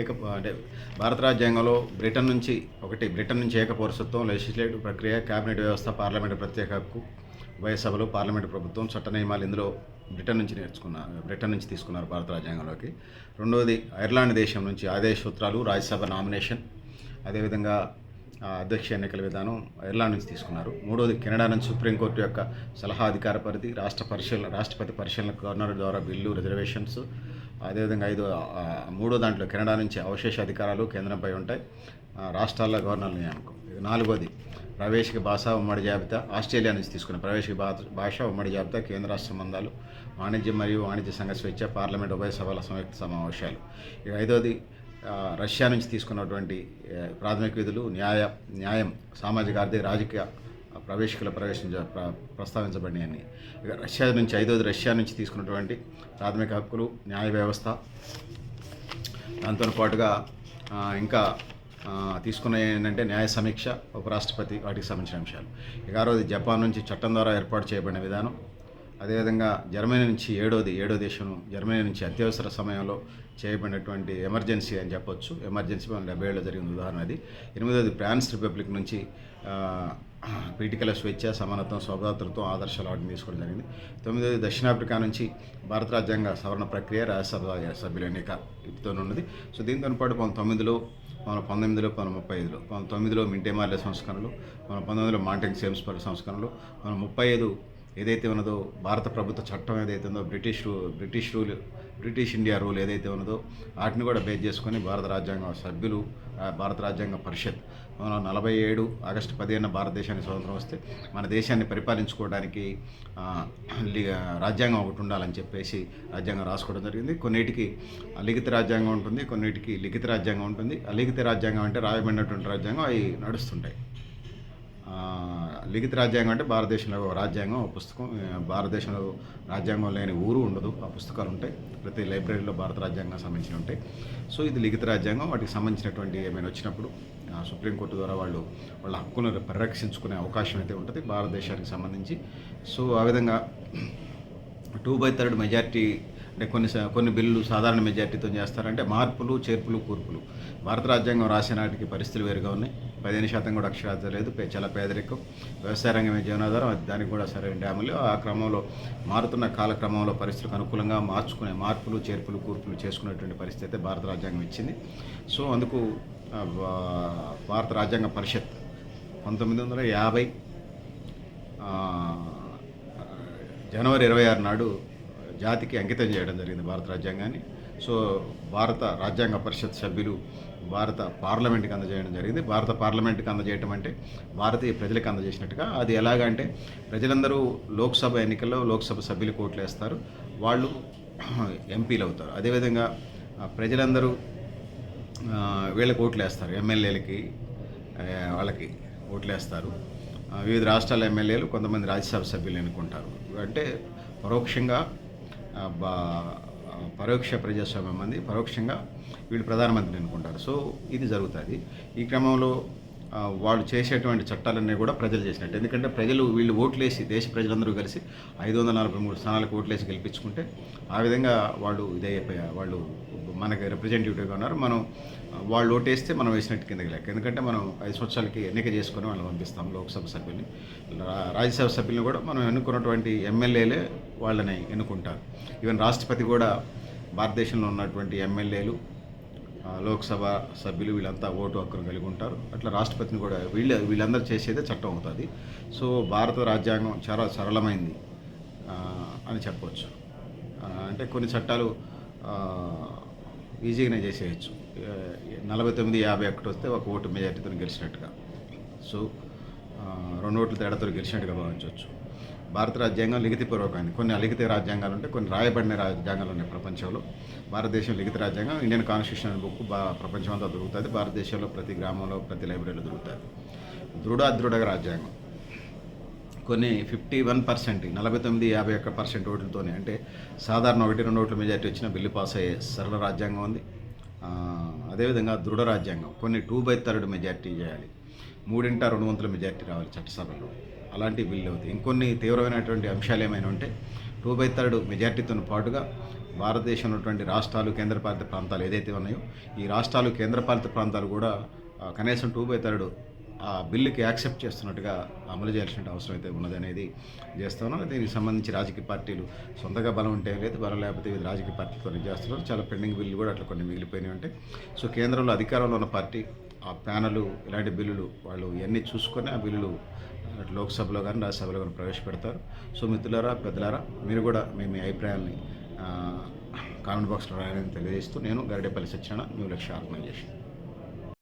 ఏక అంటే భారత రాజ్యాంగంలో బ్రిటన్ నుంచి ఒకటి బ్రిటన్ నుంచి ఏక పౌరసత్వం లెజిస్లేటివ్ ప్రక్రియ కేబినెట్ వ్యవస్థ పార్లమెంటు ప్రత్యేక హక్కు ఉభయ సభలు పార్లమెంటు ప్రభుత్వం చట్ట నియమాలు ఇందులో బ్రిటన్ నుంచి నేర్చుకున్నారు బ్రిటన్ నుంచి తీసుకున్నారు భారత రాజ్యాంగంలోకి. రెండవది ఐర్లాండ్ దేశం నుంచి ఆదేశ సూత్రాలు రాజ్యసభ నామినేషన్ అదేవిధంగా అధ్యక్ష ఎన్నికల విధానం ఐర్లాండ్ నుంచి తీసుకున్నారు. మూడోది కెనడా నుంచి సుప్రీంకోర్టు యొక్క సలహా అధికార పరిధి రాష్ట్ర పరిశీలన రాష్ట్రపతి పరిశీలన గవర్నర్ ద్వారా బిల్లు రిజర్వేషన్స్ అదేవిధంగా ఐదో మూడో దాంట్లో కెనడా నుంచి అవశేష అధికారాలు కేంద్రంపై ఉంటాయి. రాష్ట్రాల గవర్నర్ల నియామకం ఇది నాలుగోది. ప్రవేశిక భాష ఉమ్మడి జాబితా ఆస్ట్రేలియా నుంచి తీసుకున్న ప్రవేశిక భాష ఉమ్మడి జాబితా కేంద్ర రాష్ట్ర సంబంధాలు వాణిజ్యం మరియు వాణిజ్య సంఘ స్వేచ్ఛ పార్లమెంట్ ఉభయ సభల సంయుక్త సమావేశాలు. ఇక ఐదోది రష్యా నుంచి తీసుకున్నటువంటి ప్రాథమిక విధులు న్యాయ న్యాయం సామాజిక ఆర్థిక రాజకీయ ప్రవేశికుల ప్రవేశించ ప్రస్తావించబడినాయని ఇక రష్యా నుంచి ఐదోది రష్యా నుంచి తీసుకున్నటువంటి ప్రాథమిక హక్కులు న్యాయ వ్యవస్థ. దాంతో పాటుగా ఇంకా ఆ, తీసుకున్న ఏంటంటే న్యాయ సమీక్ష ఉపరాష్ట్రపతి వాటికి సంబంధించిన అంశాలు. ఇక ఆరోది జపాన్ నుంచి చట్టం ద్వారా ఏర్పాటు చేయబడిన విధానం. అదేవిధంగా జర్మనీ నుంచి ఏడోది ఏడో దేశం జర్మనీ నుంచి అత్యవసర సమయంలో చేయబడినటువంటి ఎమర్జెన్సీ అని చెప్పొచ్చు. ఎమర్జెన్సీ మన డెబ్బై ఏళ్ళలో జరిగిన ఉదాహరణ అది. ఎనిమిదోది ఫ్రాన్స్ రిపబ్లిక్ నుంచి పీఠికల స్వేచ్ఛ సమానత్వం స్వతంత్రత్వం ఆదర్శాలు వాటిని తీసుకోవడం జరిగింది. తొమ్మిదవది దక్షిణాఫ్రికా నుంచి భారత రాజ్యాంగ సవరణ ప్రక్రియ రాజ్యసభ సభ్యుల ఎన్నిక ఇదితో ఉన్నది. సో దీంతో పాటు పంతొమ్మిదిలో మన పంతొమ్మిదిలో మన ముప్పై ఐదులో మన తొమ్మిదిలో మింటే మార్లే సంస్కరణలు మన పంతొమ్మిదిలో మాంటెంగ్ సేమ్స్పర్ సంస్కరణలు మన ముప్పై ఐదు ఏదైతే ఉన్నదో భారత ప్రభుత్వ చట్టం ఏదైతే ఉందో బ్రిటిష్ రూ- British rule British India rule ఏదైతే ఉన్నదో వాటిని కూడా బేస్ చేసుకొని భారత రాజ్యాంగ సభ్యులు భారత రాజ్యాంగ పరిషత్ నలభై ఏడు ఆగస్టు పదిహేను భారతదేశానికి స్వతంత్రం వస్తే మన దేశాన్ని పరిపాలించుకోవడానికి రాజ్యాంగం ఒకటి ఉండాలని చెప్పేసి రాజ్యాంగం రాసుకోవడం జరిగింది. కొన్నిటికి లిఖిత రాజ్యాంగం ఉంటుంది కొన్నిటికి లిఖిత రాజ్యాంగం ఉంటుంది. అలిఖిత రాజ్యాంగం అంటే రాయబడినటువంటి రాజ్యాంగం అవి నడుస్తుంటాయి. లిఖిత రాజ్యాంగం అంటే భారతదేశంలో రాజ్యాంగం ఒక పుస్తకం. భారతదేశంలో రాజ్యాంగం లేని ఊరు ఉండదు. ఆ పుస్తకాలు ఉంటాయి. ప్రతి లైబ్రరీలో భారత రాజ్యాంగం సంబంధించి ఉంటాయి. సో ఇది లిఖిత రాజ్యాంగం. వాటికి సంబంధించినటువంటి ఏమైనా వచ్చినప్పుడు సుప్రీంకోర్టు ద్వారా వాళ్ళు వాళ్ళ హక్కులను పరిరక్షించుకునే అవకాశం అయితే ఉంటుంది భారతదేశానికి సంబంధించి. సో ఆ విధంగా టూ బై థర్డ్ మెజార్టీ అంటే కొన్ని కొన్ని బిల్లులు సాధారణ మెజార్టీతో చేస్తారంటే మార్పులు చేర్పులు కూర్పులు. భారత రాజ్యాంగం రాసిన నాటికి పరిస్థితులు వేరుగా ఉన్నాయి. పదిహేను శాతం కూడా అక్షరాస్యత లేదు చాలా పేదరికం. వ్యవసాయ రంగమే జీవనాధారం దానికి కూడా సరైన డ్యాములు ఆ క్రమంలో మారుతున్న కాలక్రమంలో పరిస్థితులకు అనుకూలంగా మార్చుకునే మార్పులు చేర్పులు కూర్పులు చేసుకునేటువంటి పరిస్థితి అయితే భారత రాజ్యాంగం ఇచ్చింది. సో అందుకు భారత రాజ్యాంగ పరిషత్ పంతొమ్మిది వందల యాభై జనవరి ఇరవై ఆరు నాడు జాతికి అంకితం చేయడం జరిగింది భారత రాజ్యాంగాన్ని. సో భారత రాజ్యాంగ పరిషత్ సభ్యులు భారత పార్లమెంట్కి అందజేయడం జరిగింది. భారత పార్లమెంట్కి అందజేయటం అంటే భారతీయ ప్రజలకు అందజేసినట్టుగా అది ఎలాగంటే ప్రజలందరూ లోక్సభ ఎన్నికల్లో లోక్సభ సభ్యులు కోట్లు వేస్తారు. వాళ్ళు ఎంపీలు అవుతారు. అదేవిధంగా ప్రజలందరూ వీళ్ళకి ఓట్లు వేస్తారు. ఎమ్మెల్యేలకి వాళ్ళకి ఓట్లు వేస్తారు. వివిధ రాష్ట్రాల ఎమ్మెల్యేలు కొంతమంది రాజ్యసభ సభ్యులు ఎన్నుకుంటారు. అంటే పరోక్షంగా బా పరోక్ష ప్రజాస్వామ్యం మంది పరోక్షంగా వీళ్ళు ప్రధానమంత్రిని అనుకుంటారు. సో ఇది జరుగుతుంది. ఈ క్రమంలో వాళ్ళు చేసేటువంటి చట్టాలన్నీ కూడా ప్రజలు చేసినట్టు. ఎందుకంటే ప్రజలు వీళ్ళు ఓట్లేసి దేశ ప్రజలందరూ కలిసి ఐదు వందల నలభై మూడు స్థానాలకు ఓట్లేసి గెలిపించుకుంటే ఆ విధంగా వాళ్ళు ఇదైపోయా వాళ్ళు మనకి రిప్రజెంటేటివ్గా ఉన్నారు. మనం వాళ్ళు ఓటేస్తే మనం వేసినట్టు కిందకి లెక్క. ఎందుకంటే మనం ఐదు సంవత్సరాలకి ఎన్నిక చేసుకొని వాళ్ళని పంపిస్తాం లోక్సభ సభ్యుల్ని. రాజ్యసభ సభ్యుల్ని కూడా మనం ఎన్నుకున్నటువంటి ఎమ్మెల్యేలే వాళ్ళని ఎన్నుకుంటారు. ఈవెన్ రాష్ట్రపతి కూడా భారతదేశంలో ఉన్నటువంటి ఎమ్మెల్యేలు లోక్సభ సభ్యులు వీళ్ళంతా ఓటు హక్కును కలిగి ఉంటారు. అట్లా రాష్ట్రపతిని కూడా వీళ్ళ వీళ్ళందరూ చేసేదే చట్టం అవుతుంది. సో భారత రాజ్యాంగం చాలా సరళమైంది అని చెప్పవచ్చు అంటే కొన్ని చట్టాలు ఈజీగానే చేసేయచ్చు. నలభై తొమ్మిది యాభై ఒకటి వస్తే ఒక ఓటు మెజార్టీతో గెలిచినట్టుగా. సో రెండు ఓట్ల తేడాతో గెలిచినట్టుగా భావించవచ్చు. భారత రాజ్యాంగం లిఖితపూర్వకమైంది కొన్ని అలిఖిత రాజ్యాంగాలు ఉంటాయి కొన్ని రాయబడిన రాజ్యాంగాలు ఉన్నాయి ప్రపంచంలో. భారతదేశం లిఖిత రాజ్యాంగం ఇండియన్ కాన్స్టిట్యూషన్ అనే బుక్ బా ప్రపంచం అంతా దొరుకుతుంది. భారతదేశంలో ప్రతి గ్రామంలో ప్రతి లైబ్రరీలో దొరుకుతుంది. దృఢ అదృఢ రాజ్యాంగం. కొన్ని ఫిఫ్టీ వన్ పర్సెంట్ నలభై తొమ్మిది యాభై ఒక్క పర్సెంట్ ఓట్లతోనే అంటే సాధారణ ఒకటి రెండు ఓట్ల మెజార్టీ వచ్చిన బిల్లు పాస్ అయ్యే సరళ రాజ్యాంగం ఉంది. అదేవిధంగా దృఢ రాజ్యాంగం. కొన్ని టూ బై థర్డ్ మెజార్టీ చేయాలి. మూడింట రెండు వంతుల మెజార్టీ రావాలి చట్టసభలో. అలాంటి బిల్లు అవుతాయి. ఇంకొన్ని తీవ్రమైనటువంటి అంశాలు ఏమైనా ఉంటే టూ బై థర్డ్ మెజార్టీతో పాటుగా భారతదేశంలో ఉన్నటువంటి రాష్ట్రాలు కేంద్రపాలిత ప్రాంతాలు ఏదైతే ఉన్నాయో ఈ రాష్ట్రాలు కేంద్రపాలిత ప్రాంతాలు కూడా కనీసం టూ బై థర్డ్ ఆ బిల్లుకి యాక్సెప్ట్ చేస్తున్నట్టుగా అమలు చేయాల్సిన అవసరం అయితే ఉన్నదనేది చేస్తున్నాను చేస్తున్నాం. దీనికి సంబంధించి రాజకీయ పార్టీలు సొంతగా బలం ఉంటే లేదు బలం లేకపోతే ఇది రాజకీయ పార్టీలు కొన్ని చేస్తున్నారు చాలా పెండింగ్ బిల్లు కూడా అట్లా కొన్ని మిగిలిపోయినాయి ఉంటాయి సో కేంద్రంలో అధికారంలో ఉన్న పార్టీ ఆ ప్యానలు ఇలాంటి బిల్లులు వాళ్ళు ఇవన్నీ చూసుకొని ఆ బిల్లులు లోక్సభలో కానీ రాజ్యసభలో కానీ ప్రవేశపెడతారు. సో మిత్రులారా పెద్దలారా మీరు కూడా మీ మీ అభిప్రాయాన్ని కామెంట్ బాక్స్లో రాయాలని తెలియజేస్తూ నేను గరిడేపల్లి సత్యనారాయణ న్యూ లక్ష్య ఆర్గనైజేషన్.